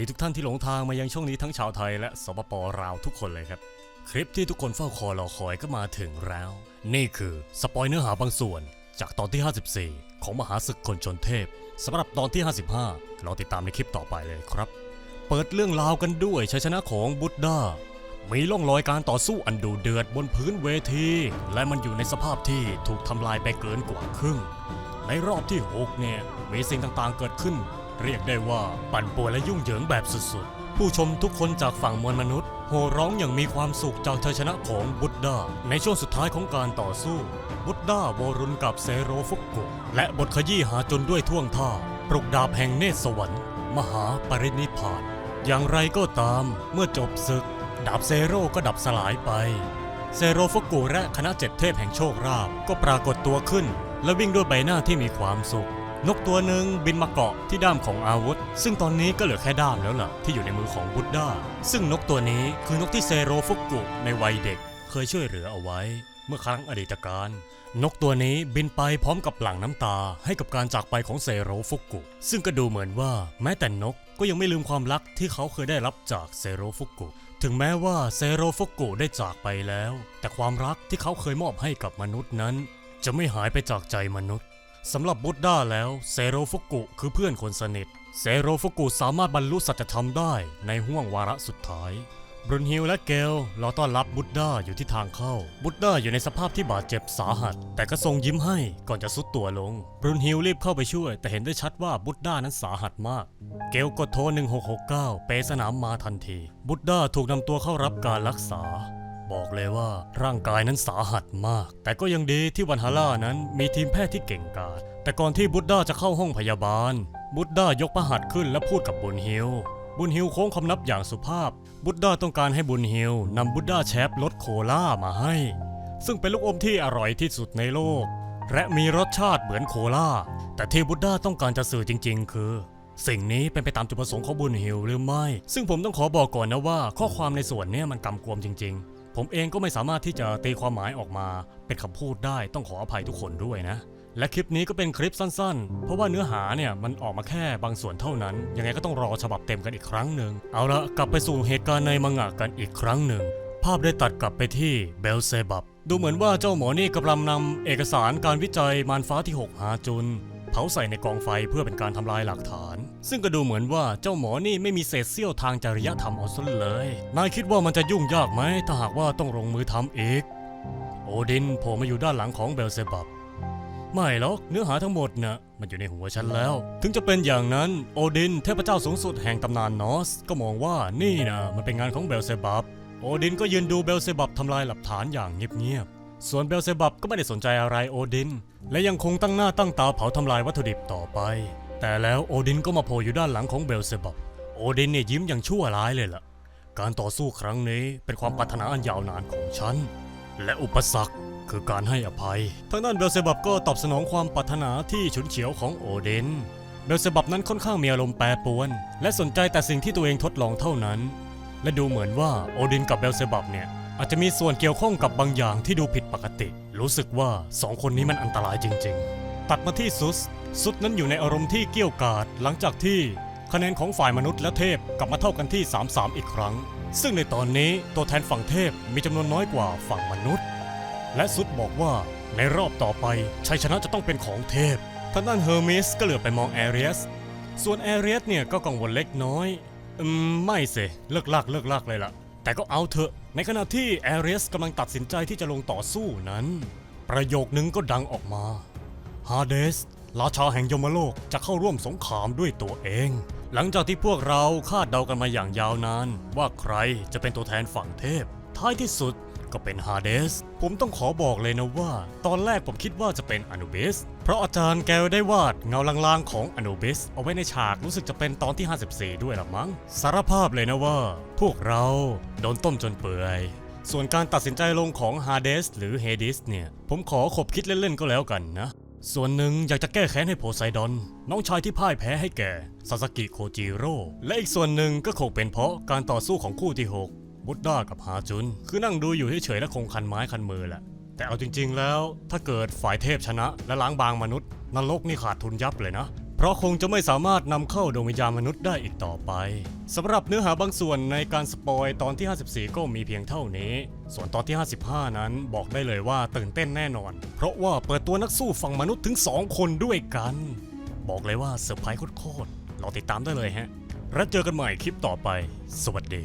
ดีทุกท่านที่หลงทางมายังช่องนี้ทั้งชาวไทยและสปปลาวทุกคนเลยครับ คลิปที่ทุกคนเฝ้าคอยรอคอยก็มาถึงแล้ว นี่คือสปอยเนื้อหาบางส่วน จากตอนที่ 54 ของมหาศึกคนชนเทพสำหรับตอนที่ 55 เราติดตามในคลิปต่อไปเลยครับ เปิดเรื่องราวกันด้วยชัยชนะของบุตดามีร่องรอยการต่อสู้อันดูเดือดบนพื้นเวที และมันอยู่ในสภาพที่ถูกทำลายไปเกินกว่าครึ่ง ในรอบที่ 6 เนี่ยมีสิ่งต่างๆเกิดขึ้น เรียกได้ว่าปั่นป่วนและยุ่งเหยิงแบบสุดๆ ผู้ชมทุกคนจากฝั่งมวลมนุษย์ โห่ร้องอย่างมีความสุขจากชัยชนะของบุตดาในช่วงสุดท้ายของการต่อสู้ บุตดาวรุนกับเซโรฟุกุ และบทขยี้หาจนด้วยท่วงท่า ปลุกดาบแห่งเนตรสวรรค์ มหาปรินิพาน อย่างไรก็ตามเมื่อจบศึก ดาบเซโรก็ดับสลายไปเซโรฟุกุและคณะเจ็ดเทพแห่งโชคราบก็ปรากฏตัวขึ้น และวิ่งด้วยใบหน้าที่มีความสุข นกตัวหนึ่งบินมาเกาะที่ด้ามของอาวุธ ซึ่งตอนนี้ก็เหลือแค่ด้ามแล้วล่ะ ที่อยู่ในมือของบุตดาซึ่งนกตัวนี้คือนกที่เซโรฟุกุในวัยเด็ก เคยช่วยเหลือเอาไว้ เมื่อครั้งอดีตการ นกตัวนี้บินไปพร้อมกับหลั่งน้ำตา ให้กับการจากไปของเซโรฟุกุ ซึ่งก็ดูเหมือนว่าแม้แต่นกก็ยังไม่ลืมความรักที่เขาเคยได้รับจากเซโรฟุกุ ถึงแม้ว่าเซโรฟุกุได้จากไปแล้ว แต่ความรักที่เขาเคยมอบให้กับมนุษย์นั้น จะไม่หายไปจากใจมนุษย์ สำหรับบุตด้าแล้วเซโรฟุกุคือเพื่อนคนสนิท เซโรฟุกุสามารถบรรลุสัจธรรมได้ในห่วงวาระสุดท้ายบรุนฮิลและเกลรอต้อนรับบุตด้าอยู่ที่ทางเข้า บุตด้าอยู่ในสภาพที่บาดเจ็บสาหัส แต่ก็ทรงยิ้มให้ก่อนจะสุดตัวลงบรุนฮิลรีบเข้าไปช่วย แต่เห็นได้ชัดว่าบุตด้านั้นสาหัสมาก เกลกดโทร1669 เปสนามมาทันที บุตด้าถูกนำตัวเข้ารับการรักษา บอกเลยว่าร่างกายนั้นสาหัสมาก แต่ก็ยังดีที่วันฮาร่านั้นมีทีมแพทย์ที่เก่งกาจแต่ก่อนที่บุตด้าจะเข้าห้องพยาบาล บุตด้ายกประหัตถ์ขึ้นและพูดกับบุญฮิลบุญฮิลโค้งคำนับอย่างสุภาพ บุตด้าต้องการให้บุญฮิลนำบุตด้าแชปรสโคล่ามาให้ ซึ่งเป็นลูกอมที่อร่อยที่สุดในโลก และมีรสชาติเหมือนโคล่าแต่ที่บุตด้าต้องการจะสื่อจริง ๆ คือสิ่งนี้เป็นไปตามจุดประสงค์ของบุญฮิลหรือไม่ ซึ่งผมต้องขอบอกก่อนนะว่า ข้อความในส่วนนี้มันกำกวมจริง ๆ ผมเองก็ไม่สามารถที่จะตีความหมายออกมา เป็นคำพูดได้ต้องขออภัยทุกคนด้วยนะ และคลิปนี้ก็เป็นคลิปสั้นๆ เพราะว่าเนื้อหาเนี่ยมันออกมาแค่บางส่วนเท่านั้น ยังไงก็ต้องรอฉบับเต็มกันอีกครั้งหนึ่งเอาละกลับไปสู่เหตุการณ์ในมังงะกันอีกครั้งหนึ่งภาพได้ตัดกลับไปที่เบลเซบับ ดูเหมือนว่าเจ้าหมอนี่กำลังนำเอกสารการวิจัยมารฟ้าที่ 6 หาจุน เผาใส่ในกองไฟเพื่อเป็นการทำลายหลักฐาน ซึ่งก็ดูเหมือนว่าเจ้าหมอนี่ไม่มีเศษเสี้ยวทางจริยธรรมเอาซะเลย นายคิดว่ามันจะยุ่งยากไหมถ้าหากว่าต้องลงมือทำอีก โอดินโผล่มาอยู่ด้านหลังของเบลเซบับ ไม่หรอกเนื้อหาทั้งหมดนะมันอยู่ในหัวฉันแล้ว ถึงจะเป็นอย่างนั้นโอดินเทพเจ้าสูงสุดแห่งตำนานนอส ก็มองว่านี่นะมันเป็นงานของเบลเซบับ โอดินก็ยืนดูเบลเซบับทำลายหลักฐานอย่างเงียบๆ ส่วนเบลเซบับก็ไม่ได้สนใจอะไรโอดิน และยังคงตั้งหน้าตั้งตาเผาทำลายวัตถุดิบต่อไป แต่แล้วโอดินก็มาโผล่อยู่ด้านหลังของเบลเซบับโอดินเนี่ยยิ้มอย่างชั่วร้ายเลยล่ะ การต่อสู้ครั้งนี้เป็นความปรารถนาอันยาวนานของฉัน และอุปสรรคคือการให้อภัย ทางด้านเบลเซบับก็ตอบสนองความปรารถนาที่ฉุนเฉียวของโอเดน เบลเซบับนั้นค่อนข้างมีอารมณ์แปรปรวน และสนใจแต่สิ่งที่ตัวเองทดลองเท่านั้น และดูเหมือนว่าโอดินกับเบลเซบับเนี่ยอาจจะมีส่วนเกี่ยวข้องกับบางอย่างที่ดูผิดปกติ รู้สึกว่าสองคนนี้มันอันตรายจริง ๆ ตัดมาที่ซุส ซุสนั้นอยู่ในอารมณ์ที่เกี้ยวกาดหลังจากที่คะแนนของฝ่ายมนุษย์และเทพกลับมาเท่ากันที่ 3-3 อีกครั้ง ซึ่งในตอนนี้ตัวแทนฝั่งเทพมีจำนวนน้อยกว่าฝั่งมนุษย์ และซุดบอกว่าในรอบต่อไปชัยชนะจะต้องเป็นของเทพทางด้านเฮอร์เมสก็เหลือไปมองแอเรียส ส่วนแอเรียสเนี่ยก็กังวลเล็กน้อย อืม ไม่สิเลิกลากเลิกลากเลยล่ะ แต่ก็เอาเถอะ ในขณะที่แอเรียสกำลังตัดสินใจที่จะลงต่อสู้นั้น ประโยคนึงก็ดังออกมา ฮาเดสราชาแห่งยมโลกจะเข้าร่วมสงครามด้วยตัวเอง หลังจากที่พวกเราคาดเดากันมาอย่างยาวนาน ว่าใครจะเป็นตัวแทนฝั่งเทพ ท้ายที่สุดก็เป็นฮาเดส ผมต้องขอบอกเลยนะว่า ตอนแรกผมคิดว่าจะเป็นอนุบิสเพราะอาจารย์แกได้วาดเงาลางๆของอนุบิสเอาไว้ในฉากรู้สึกจะเป็นตอนที่ 54 ด้วยละมั้ง สารภาพเลยนะว่า พวกเราโดนต้มจนเปื่อย ส่วนการตัดสินใจลงของฮาเดสหรือเฮดิสเนี่ย ผมขอขบคิดเล่นๆก็แล้วกันนะ ส่วนหนึ่งอยากจะแก้แค้นให้โพไซดอน น้องชายที่พ่ายแพ้ให้แก่ซาสกิโคจิโร่และอีกส่วนหนึ่งก็คงเป็นเพราะการต่อสู้ของคู่ที่ 6 บุตด้ากับฮาจุน คือนั่งดูอยู่เฉยๆและคงคันไม้คันมือแหละ แต่เอาจริงๆแล้วถ้าเกิดฝ่ายเทพชนะและล้างบางมนุษย์ นรกนี่ขาดทุนยับเลยนะ เพราะคงจะไม่สามารถนำเข้าดวงวิญญาณมนุษย์ได้อีกต่อไปสำหรับเนื้อหาบางส่วนในการสปอยตอนที่ 54 ก็มีเพียงเท่านี้ ส่วนตอนที่ 55 นั้นบอกได้เลยว่าตื่นเต้นแน่นอน เพราะว่าเปิดตัวนักสู้ฝั่งมนุษย์ถึง 2 คนด้วยกัน บอกเลยว่าเซอร์ไพรส์โคตรๆรอติดตามได้เลยฮะ แล้วเจอกันใหม่คลิปต่อไป สวัสดี